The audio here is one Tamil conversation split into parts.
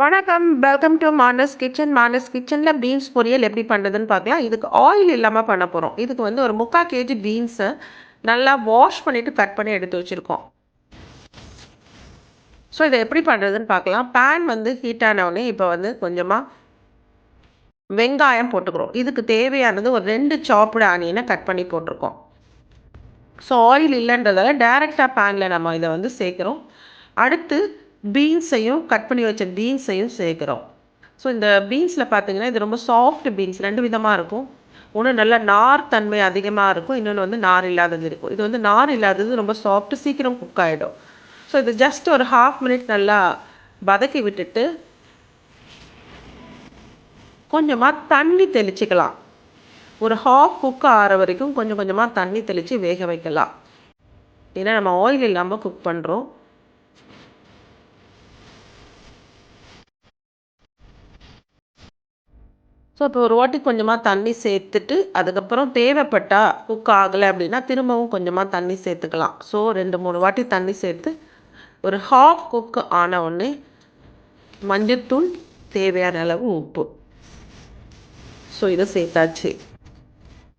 வணக்கம். Welcome to Manas kitchen Manas கிச்சனில் பீன்ஸ் பொரியல் எப்படி பண்ணுறதுன்னு பார்க்கலாம். இதுக்கு ஆயில் இல்லாமல் பண்ண போகிறோம் இதுக்கு வந்து ஒரு முக்கால் கேஜி பீன்ஸை நல்லா வாஷ் பண்ணிவிட்டு கட் பண்ணி எடுத்து வச்சுருக்கோம். ஸோ இதை எப்படி பண்ணுறதுன்னு பார்க்கலாம். பேன் வந்து ஹீட் ஆனவுடனே இப்போ வந்து கொஞ்சமாக வெங்காயம் போட்டுக்கிறோம். இதுக்கு தேவையானது ஒரு ரெண்டு சாப்பிட ஆனியனை கட் பண்ணி போட்டிருக்கோம். ஸோ ஆயில் இல்லைன்றதால டேரெக்டாக பேனில் நம்ம இதை வந்து சேர்க்குறோம். அடுத்து பீன்ஸையும் கட் பண்ணி வச்ச பீன்ஸையும் சேர்க்குறோம். ஸோ இந்த பீன்ஸில் பார்த்தீங்கன்னா இது ரொம்ப சாஃப்ட் பீன்ஸ் ரெண்டு விதமாக இருக்கும். ஒன்று நல்ல நார் தன்மை அதிகமாக இருக்கும் இன்னொன்று வந்து நார் இல்லாதது இருக்கும். இது வந்து நார் இல்லாதது ரொம்ப சாஃப்ட்டு சீக்கிரம் குக் ஆகிடும் ஸோ இது ஜஸ்ட் ஒரு ஹாஃப் மினிட் நல்லா வதக்கி விட்டுட்டு கொஞ்சமாக தண்ணி தெளிச்சிக்கலாம். ஒரு ஹாஃப் குக் ஆகிற வரைக்கும் கொஞ்சம் கொஞ்சமாக தண்ணி தெளித்து வேக வைக்கலாம். ஏன்னா நம்ம ஆயில் இல்லாமல் குக் பண்ணுறோம் ஸோ இப்போ ஒரு வாட்டி கொஞ்சமாக தண்ணி சேர்த்துட்டு அதுக்கப்புறம் தேவைப்பட்டால் குக் ஆகலை அப்படின்னா திரும்பவும் கொஞ்சமாக தண்ணி சேர்த்துக்கலாம். ஸோ ரெண்டு மூணு வாட்டி தண்ணி சேர்த்து ஒரு ஹாஃப் குக் ஆன உடனே மஞ்சத்தூள் தேவையான அளவு உப்பு. ஸோ இதை சேர்த்தாச்சு.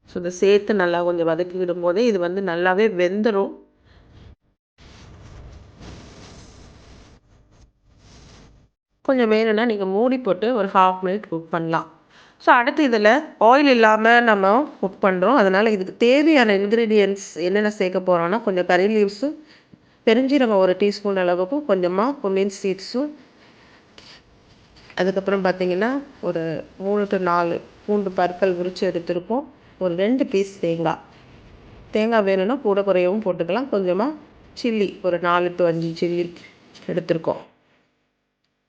ஸோ இதை சேர்த்து நல்லா கொஞ்சம் வதக்கி விடும்போதே இது வந்து நல்லாவே வெந்துடும் கொஞ்சம் வேணும்னா நீங்கள் மூடி போட்டு ஒரு ஹாஃப் மினிட் குக் பண்ணலாம். ஸோ அடுத்து இதில் ஆயில் இல்லாமல் நம்ம குக் பண்ணுறோம் அதனால் இதுக்கு தேவையான இன்க்ரீடியன்ட்ஸ் என்னென்ன சேர்க்க போகிறோன்னா கொஞ்சம் கறி லீவ்ஸு பெருஞ்சீரகம் ஒரு டீஸ்பூன் அளவுக்கும் கொஞ்சமாக பொன்னியின் சீட்ஸும் அதுக்கப்புறம் பார்த்திங்கன்னா ஒரு மூணு டு நாலு பூண்டு பற்கள் உரித்து எடுத்திருப்போம். ஒரு ரெண்டு பீஸ் தேங்காய். தேங்காய் வேணும்னா கூட குறையவும் போட்டுக்கலாம். கொஞ்சமாக சில்லி ஒரு நாலு டு அஞ்சு சில்லி எடுத்திருக்கோம்.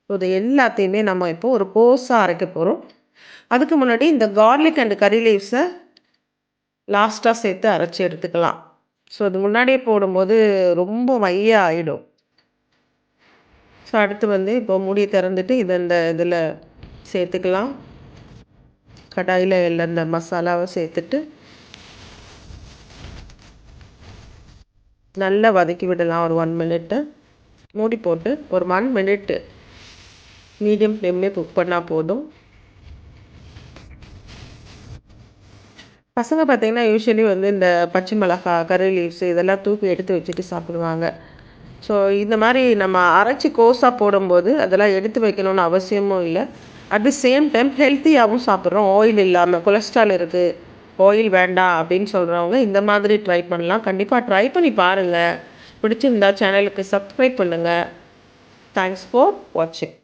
இது எல்லாத்தையுமே நம்ம இப்போது ஒரு கோஸாக அரைக்க போகிறோம் அதுக்கு முன்னாடி இந்த கார்லிக் அண்ட் கறி லீவ்ஸை லாஸ்ட்டாக சேர்த்து அரைச்சி எடுத்துக்கலாம். ஸோ அது முன்னாடியே போடும்போது ரொம்ப மையாக ஆகிடும் ஸோ அடுத்து வந்து இப்போ மூடி திறந்துட்டு இதை இந்த இதில் சேர்த்துக்கலாம். கடாயில் எல்லாம் இந்த மசாலாவை சேர்த்துட்டு நல்லா வதக்கி விடலாம். ஒரு ஒன் மினிட்டு மூடி போட்டு ஒரு ஒன் மினிட்டு மீடியம் ஃப்ளேம்லேயே குக் பண்ணால் போதும். பசங்க பார்த்திங்கன்னா யூஸ்வலி வந்து இந்த பச்சை மிளகா கறி லீவ்ஸ் இதெல்லாம் தூக்கி எடுத்து வச்சுட்டு சாப்பிடுவாங்க. ஸோ இந்த மாதிரி நம்ம அரைச்சி கோஸாக போடும்போது அதெல்லாம் எடுத்து வைக்கணும்னு அவசியமும் இல்லை. அட் தி சேம் டைம் ஹெல்த்தியாகவும் சாப்பிட்றோம். ஆயில் இல்லாமல் கொலஸ்ட்ரால் இருக்குது ஆயில் வேண்டாம் அப்படின்னு சொல்கிறவங்க இந்த மாதிரி ட்ரை பண்ணலாம். கண்டிப்பாக ட்ரை பண்ணி பாருங்கள் பிடிச்சிருந்தா சேனலுக்கு சப்ஸ்கிரைப் பண்ணுங்கள் தேங்க்ஸ் ஃபார் வாட்சிங்